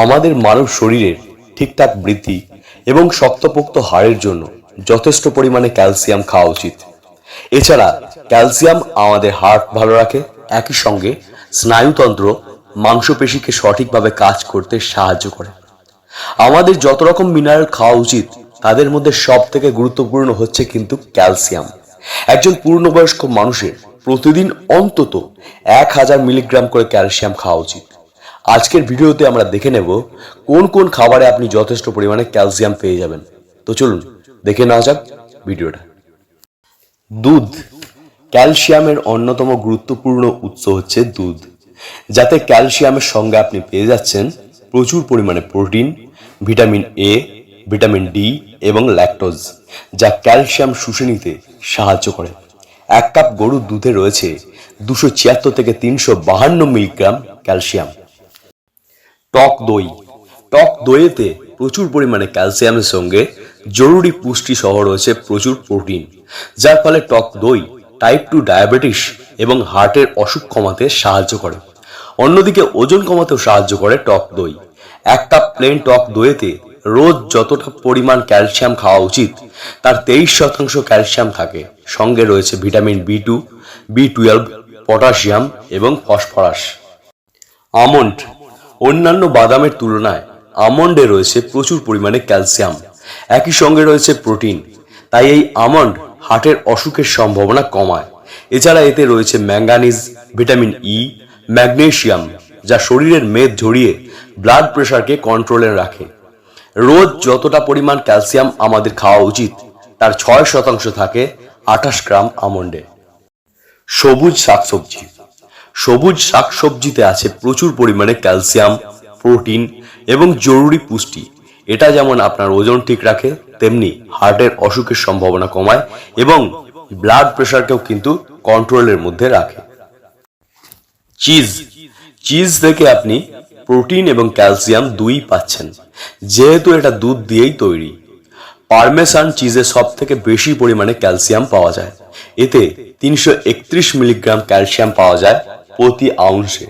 আমাদের মানব শরীরের ঠিকঠাক বৃদ্ধি এবং শক্তপোক্ত হাড়ের জন্য যথেষ্ট পরিমাণে ক্যালসিয়াম খাওয়া উচিত। এছাড়া ক্যালসিয়াম আমাদের হার্ট ভালো রাখে। একই সঙ্গে স্নায়ুতন্ত্র মাংসপেশিকে সঠিকভাবে কাজ করতে সাহায্য করে। আমাদের যত রকম মিনারেল খাওয়া উচিত, তাদের মধ্যে সব থেকে গুরুত্বপূর্ণ হচ্ছে কিন্তু ক্যালসিয়াম। একজন পূর্ণবয়স্ক মানুষের প্রতিদিন অন্তত এক হাজার মিলিগ্রাম করে ক্যালসিয়াম খাওয়া উচিত। আজকের ভিডিওতে আমরা দেখে নেব কোন কোন খাবারে আপনি যথেষ্ট পরিমাণে ক্যালসিয়াম পেয়ে যাবেন। তো চলুন, দেখে নেওয়া যাক ভিডিওটা। দুধ। ক্যালসিয়ামের অন্যতম গুরুত্বপূর্ণ উৎস হচ্ছে দুধ। যাতে ক্যালসিয়ামের সঙ্গে আপনি পেয়ে যাচ্ছেন প্রচুর পরিমাণে protein, vitamin A vitamin D এবং ল্যাকটোজ যা ক্যালসিয়াম শুষে নিতে সাহায্য করে। এক কাপ গরুর দুধে রয়েছে দুশো ছিয়াত্তর থেকে তিনশো বাহান্ন মিলিগ্রাম ক্যালসিয়াম। টক দই। টক দইয়েতে প্রচুর পরিমাণে ক্যালসিয়ামের সঙ্গে জরুরি পুষ্টি সহ রয়েছে প্রচুর প্রোটিন, যার ফলে টক দই টাইপ টু ডায়াবেটিস এবং হার্টের অসুখ কমাতে সাহায্য করে। অন্যদিকে ওজন কমাতেও সাহায্য করে টক দই। এক কাপ প্লেন টক দইয়েতে রোজ যতটা পরিমাণ ক্যালসিয়াম খাওয়া উচিত, তার তেইশ শতাংশ ক্যালসিয়াম থাকে। সঙ্গে রয়েছে vitamin B two B twelve potassium এবং ফসফরাস। আমন্ড অন্যান্য বাদামের তুলনায় আমন্ডে রয়েছে প্রচুর পরিমাণে ক্যালসিয়াম। একই সঙ্গে রয়েছে প্রোটিন। তাই এই আমন্ড হার্টের অসুখের সম্ভাবনা কমায়। এছাড়া এতে রয়েছে ম্যাঙ্গানিজ, ভিটামিন ই ম্যাগনেশিয়াম, যা শরীরের মেদ ঝরিয়ে ব্লাড প্রেশারকে কন্ট্রোলে রাখে। রোজ যতটা পরিমাণ ক্যালসিয়াম আমাদের খাওয়া উচিত, তার ছয় শতাংশ থাকে আঠাশ গ্রাম আমন্ডে। সবুজ শাকসবজি। সবুজ শাকসবজিতে আছে প্রচুর পরিমাণে ক্যালসিয়াম, প্রোটিন এবং জরুরি পুষ্টি। এটা যেমন আপনার ওজন ঠিক রাখে, তেমনি হার্টের অসুখের সম্ভাবনা কমায় এবং ব্লাড প্রেশারকেও কিন্তু কন্ট্রোলের মধ্যে রাখে। চিজ চিজ থেকে আপনি প্রোটিন এবং ক্যালসিয়াম দুই পাচ্ছেন। যেহেতু এটা দুধ দিয়েই তৈরি। পারমেসান চিজে সব থেকে বেশি পরিমাণে ক্যালসিয়াম পাওয়া যায়। এতে তিনশো একত্রিশ মিলিগ্রাম ক্যালসিয়াম পাওয়া যায়। প্রতি আউন্সে।